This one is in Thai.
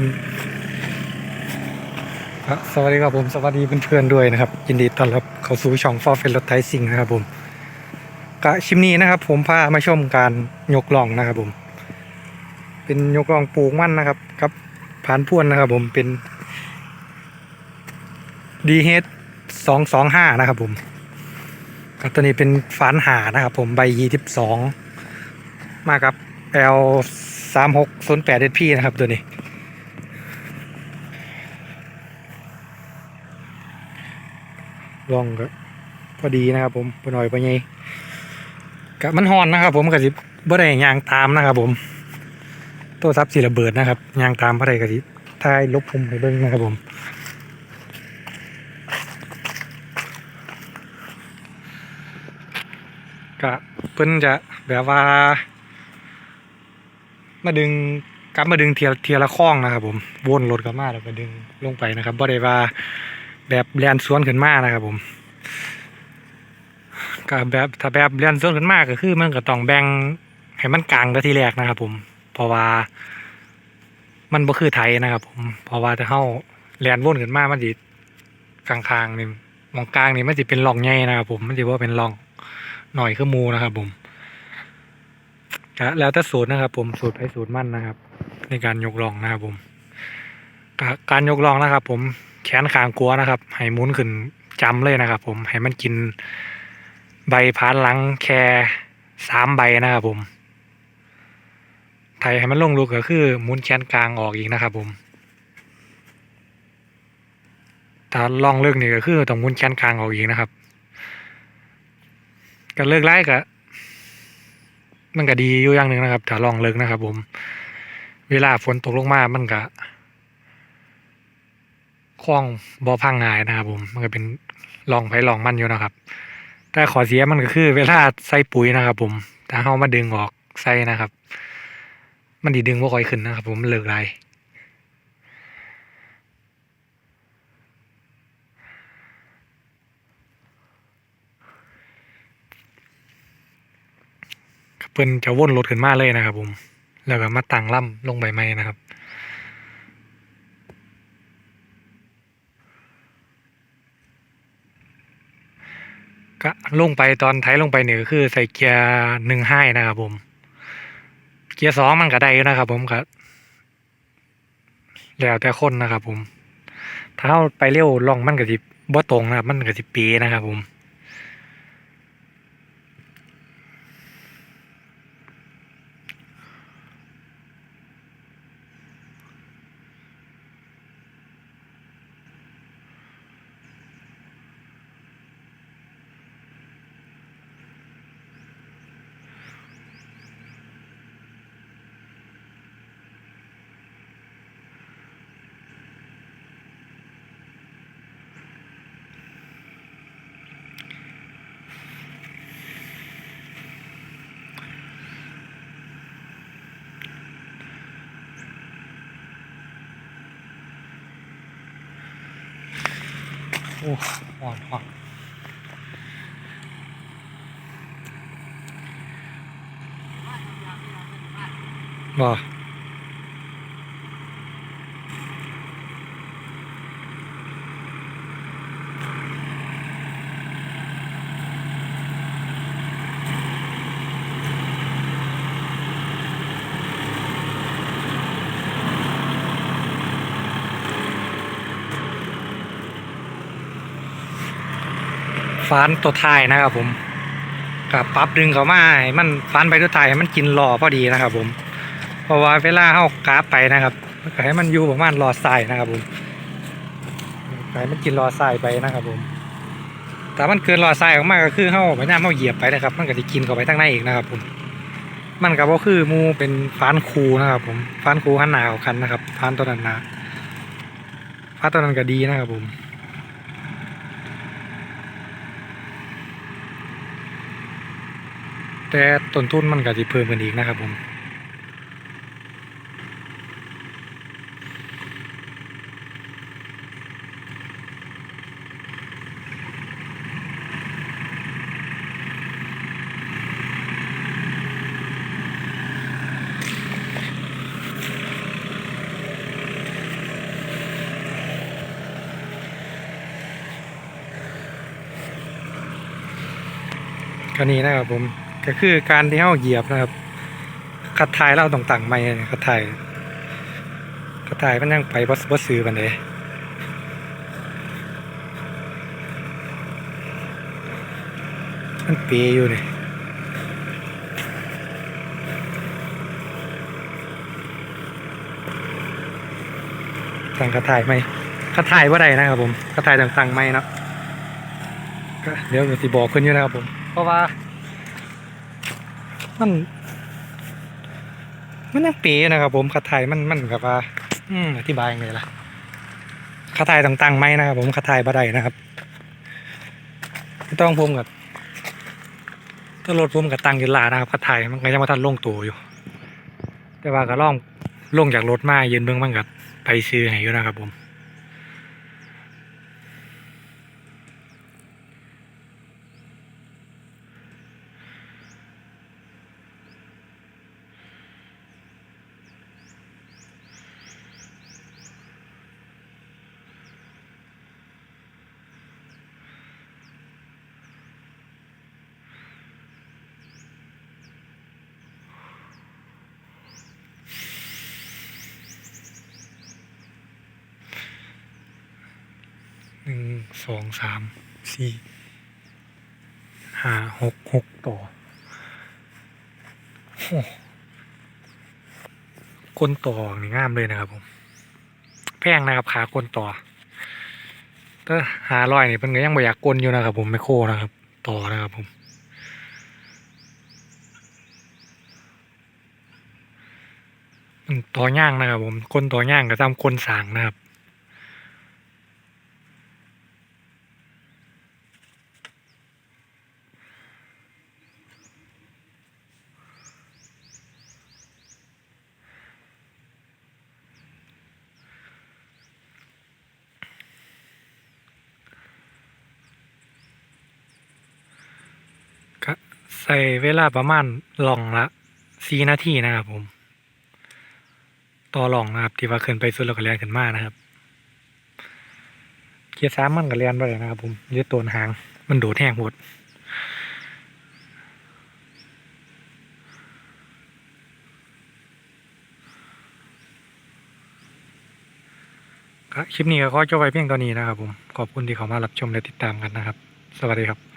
เป็นสวัสดีครับผมสวัสดีเพื่อนๆด้วยนะครับ ยินดีต้อนรับเข้าสู่ช่องฟอร์เฟลรถไทยซิงนะครับผมกะชิมนี้นะครับ ผมพามาชมการยกล่องนะครับผม เป็นยกล่องปลูกมั่นนะครับกับผ่านพ่วนนะครับ ผมเป็นดีเฮดสองสองห้านะครับผมครับตัวนี้เป็นฝานหานะครับ ผมใบยี่สิบสองมากับ L สามหกศูนย์แปดเอพีนะครับตัวนี้ ลองก็พอดีนะครับ ผมปหน่อยปไงกะมันฮอนนะครับ ผมกะสิบ่ได้ยางตามนะครับ ผมโตัวซับสีระเบิดนะครับยางตามพระใดกะสิท้ายลบผมไปเบิ้งนะครับผมก็เพิ่นจะแบบว่า มาดึงกลับมาดึงเทียเทียละข้องนะครับ ผมวนรถกลับมาแล้วก็ดึงลงไปนะครับบ่ได้ว่า แบบแลนสวนขึ้นมานะครับผมก็แบบถ้าแบบแลนสวนขึ้นมาก็คือมันก็ต้องแบ่งให้มันกลางแต่ทีแรกนะครับ ผม เพราะว่า มันบ่คือไทยนะครับ ผม เพราะว่าถ้าเฮาแลนวนขึ้นมามันสิกลางๆนี่มองกลางนี่มันสิเป็นร่องใหญ่นะครับ ผมมันสิบ่เป็นร่องหน่อยคือมูนะครับ ผมก็แล้วแต่สูตรนะครับ ผมสูตรไปสูตรมั่นนะครับ ในการยกลองนะครับ ผมการยกลองนะครับ ผม แขนขางกัวนะครับ ให้หมุนขึ้นจำเลยนะครับ ผมให้มันกินใบพานหลังแค่สามใบนะครับผมไทยให้มันลงลูกก็คือหมุนแขนกลางออกอีกนะครับ ผมถ้าลองเลิกนี่ก็คือต้องหมุนแขนกลางออกอีกนะครับก็เลิกไล่ก็มันก็ดีอยู่อย่างหนึ่งนะครับ ถ้าลองเลิกนะครับ ผม เวลาฝนตกลงมามันก็ คล้องบ่อพังงายนะครับผมมันก็เป็นลองไผลองมันอยู่นะครับ แต่ขอเสียมันก็คือ เวลาใส่ปุ๋ยนะครับ ผมถ้าเฮามาดึงออกใส่นะครับ มันดีดึงบ่ค่อยขึ้นนะครับ ผมเลิกไล่เพิ่นจะวนรถขึ้นมาเลยนะครับ ผม แล้วก็มาตั้งล่ำลงใบไม้นะครับ ก็ลงไปตอนไถลงไปเนี่ยคือใส่เกียร์หนึ่งให้นะครับผม เกียร์สองมันก็ได้นะครับ ผมก็แล้วแต่คนนะครับ ผม ถ้าเราไปเร็วล่องมันก็สิบ่ตรงนะครับ มันก็สิปีนะครับ ผม โอ้หอนหอนบ่ ฟานตัวท้ายนะครับผมกับปรับดึงเขามาให้มันฟานไปตัวท้ายให้มันกินรอพอดีนะครับ ผมเพราะว่าเวลาเข้ากราฟไปนะครับให้มันอยู่ประมาณรอทรายนะครับผมให้มันกินรอทรายไปนะครับ ผมแต่มันเกินรอทรายออกมาก็คือเข้าไปหน้าเข้าเหยียบไปนะครับ มันก็จะกินเข้าไปทั้งในอีกนะครับ ผม มันก็บ่คือมูเป็นฟานคูนะครับ ผมฟานคูหันหนาเอาคันนะครับฟานตัวนั้นนะฟานตัวนั้นก็ดีนะครับผม แต่ต้นทุนมันก็จะเพิ่มกันอีกนะครับผมคันนี้นะครับผม ก็คือการที่เราเหยียบนะครับคัดทายเราต้องตั้งไม่คัดทายคัดทายมันยังไปบ่บ่ซื้อมันเลยมันเปยอยู่นี่ตั้งคัดทายไหมคัดทายว่าใดนะครับผมคัดทายต่างๆไม่เนาะเดี๋ยวสิบอกขึ้นอยู่นะครับผม เพราะว่า มันมันยังเปีนะครับผมคาไทยมันมันแบบว่า อืมอธิบายยังไงล่ะคาไทยต่างๆไหมนะครับผมคาไทยบ่ได้นะครับต้องผมกับถ้ารถผมกับตังยืนลานะครับคาไทยมันก็ยังมาทันลงตัวอยู่ แต่ว่าก็ล่องลงจากรถมาเยืนเบื้องมันกับไปซื้อให้อยู่นะครับผม หนึ่งสองสามสี่ห้าหกหกต่อโอ้ก้นต่อนี่งามเลยนะครับผมแพงนะครับขาก้นต่อถ้าหาร้อยนี่เป็นก็ยังไม่อยากก้นอยู่นะครับผมไม่โคนะครับ ต่อนะครับผมต่อย่างนะครับผมก้นต่อย่างก็ตามก้นสางนะครับ ก็ใส่เวลาประมาณหล่องละสี่นาทีนะครับผม ต่อหล่องนะครับ ที่ว่าขึ้นไปสุดแล้วก็เรียนขึ้นมานะครับ เกียร์สามมันก็เรียนไปเลยนะครับ ผมยึดตัวหาง มันโดดแห้งหมดคลิปนี้ก็ขอจบไว้เพียงเท่านี้นะครับผม ขอบคุณที่เข้ามารับชมและติดตามกันนะครับ สวัสดีครับ